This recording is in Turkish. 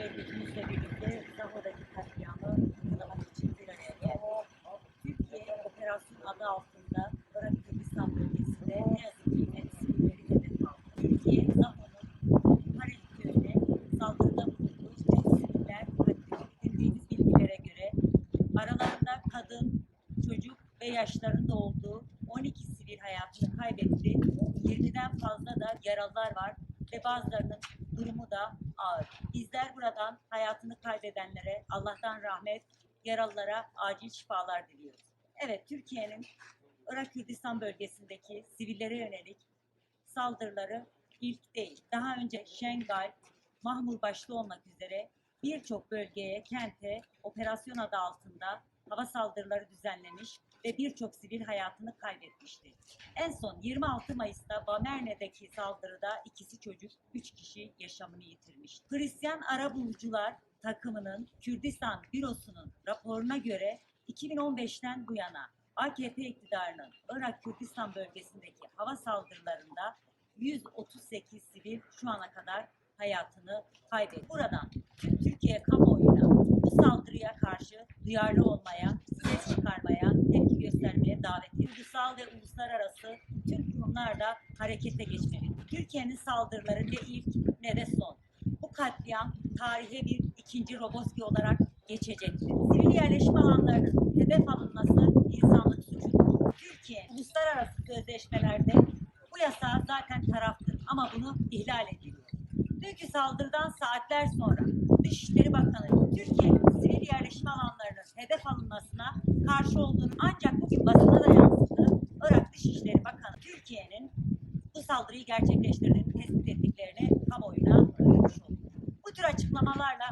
örgütümüzle birlikte Zaho'daki katliamı kutlamak için bir araya geldik. Türkiye operasyon adı altında Irak Kürdistan bölgesinde ne yazık ki net sivilleri hedef aldı. Türkiye Zaho'nun Harel köyüne saldırıda siviller katledildi. Bildiğimiz bilgilere göre aralarında kadın, çocuk ve yaşlarında olduğu 12 sivil hayatını kaybetti. 20'den fazla da yaralılar var ve bazılarının ağır. Bizler buradan hayatını kaybedenlere Allah'tan rahmet, yaralılara acil şifalar diliyoruz. Evet, Türkiye'nin Irak Kürdistan bölgesindeki sivillere yönelik saldırıları ilk değil. Daha önce Şengal, Mahmur başta olmak üzere birçok bölgeye, kente operasyon adı altında hava saldırıları düzenlemiş ve birçok sivil hayatını kaybetmişti. En son 26 Mayıs'ta Bamerne'deki saldırıda ikisi çocuk, üç kişi yaşamını yitirmiş. Hristiyan Arabulucular takımının Kürdistan bürosunun raporuna göre 2015'ten bu yana AKP iktidarının Irak Kürdistan bölgesindeki hava saldırılarında 138 sivil şu ana kadar hayatını kaybetti. Buradan Türkiye kamuoyuna bu saldırıya duyarlı olmaya, ses çıkarmaya, tepki göstermeye davet ediyor. Ulusal ve uluslararası tüm kurumlar da harekete geçmeli. Türkiye'nin saldırıları ne ilk ne de son. Bu katliam tarihe bir ikinci Roboski olarak geçecektir. Sivil yerleşme alanlarının hedef alınması insanlık suçudur. Türkiye uluslararası sözleşmelerde bu yasağa zaten taraftır ama bunu ihlal ediyor. Dünkü saldırıdan saatler sonra Dışişleri Bakanı Türkiye'nin sivil yerleşme alanlarının hedef alınmasına karşı olduğunu ancak bugün basına da yansıttı. Irak Dışişleri Bakanı Türkiye'nin bu saldırıyı gerçekleştirdiğini tespit ettiklerini kamuoyuna duyurmuş oldu. Bu tür açıklamalarla